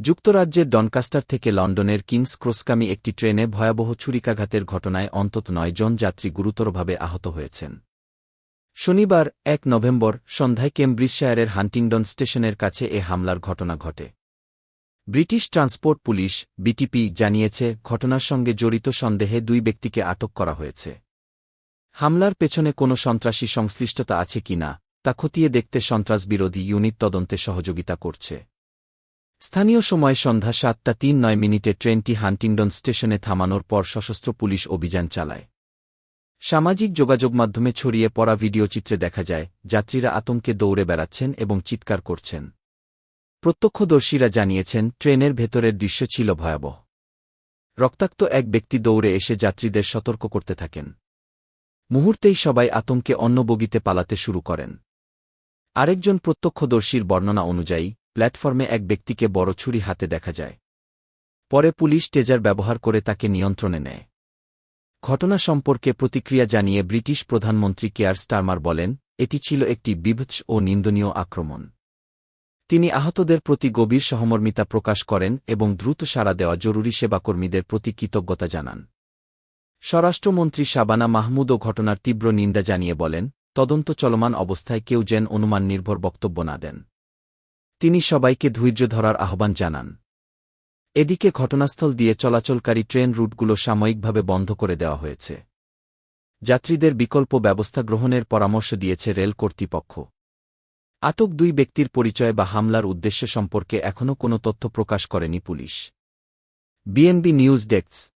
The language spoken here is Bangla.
যুক্তরাজ্যের ডনকাস্টার থেকে লন্ডনের কিংস ক্রসকামি একটি ট্রেনে ভয়াবহ ছুরিকাঘাতের ঘটনায় অন্তত নয় জন যাত্রী গুরুতরভাবে আহত হয়েছেন। শনিবার, এক নভেম্বর, সন্ধ্যায় কেমব্রিজশায়ারের হান্টিংডন স্টেশনের কাছে এ হামলার ঘটনা ঘটে। ব্রিটিশ ট্রান্সপোর্ট পুলিশ, বিটিপি, জানিয়েছে, ঘটনার সঙ্গে জড়িত সন্দেহে দুই ব্যক্তিকে আটক করা হয়েছে। হামলার পেছনে কোনো সন্ত্রাসী সংশ্লিষ্টতা আছে কিনা, তা খতিয়ে দেখতে সন্ত্রাসবিরোধী ইউনিট তদন্তে সহযোগিতা করছে। স্থানীয় সময় সন্ধ্যা সাতটা তিন নয় মিনিটে ট্রেনটি হান্টিংডন স্টেশনে থামানোর পর সশস্ত্র পুলিশ অভিযান চালায়। সামাজিক যোগাযোগ মাধ্যমে ছড়িয়ে পড়া ভিডিও চিত্রে দেখা যায়, যাত্রীরা আতঙ্কে দৌড়ে বেড়াচ্ছেন এবং চিৎকার করছেন। প্রত্যক্ষদর্শীরা জানিয়েছেন, ট্রেনের ভেতরের দৃশ্য ছিল ভয়াবহ। রক্তাক্ত এক ব্যক্তি দৌড়ে এসে যাত্রীদের সতর্ক করতে থাকেন। মুহূর্তেই সবাই আতঙ্কে অন্য বগিতে পালাতে শুরু করেন। আরেকজন প্রত্যক্ষদর্শীর বর্ণনা অনুযায়ী প্ল্যাটফর্মে এক ব্যক্তিকে বড় ছুরি হাতে দেখা যায়। পরে পুলিশ টেজার ব্যবহার করে তাকে নিয়ন্ত্রণে নেয়। ঘটনা সম্পর্কে প্রতিক্রিয়া জানিয়ে ব্রিটিশ প্রধানমন্ত্রী কেয়ার স্টারমার বলেন, এটি ছিল একটি বিভৎস ও নিন্দনীয় আক্রমণ। তিনি আহতদের প্রতি গভীর সহমর্মিতা প্রকাশ করেন এবং দ্রুত সাড়া দেওয়া জরুরি সেবাকর্মীদের প্রতি কৃতজ্ঞতা জানান। স্বরাষ্ট্রমন্ত্রী শাবানা মাহমুদও ঘটনার তীব্র নিন্দা জানিয়ে বলেন, তদন্ত চলমান অবস্থায় কেউ যেন অনুমান নির্ভর বক্তব্য না দেন। তিনি সবাইকে ধৈর্য ধরার আহ্বান জানান। এদিকে ঘটনাস্থল দিয়ে চলাচলকারী ট্রেন রুটগুলো সাময়িকভাবে বন্ধ করে দেওয়া হয়েছে। যাত্রীদের বিকল্প ব্যবস্থা গ্রহণের পরামর্শ দিয়েছে রেল কর্তৃপক্ষ। আটক দুই ব্যক্তির পরিচয় বা হামলার উদ্দেশ্য সম্পর্কে এখনও কোনো তথ্য প্রকাশ করেনি পুলিশ। BNB news desk.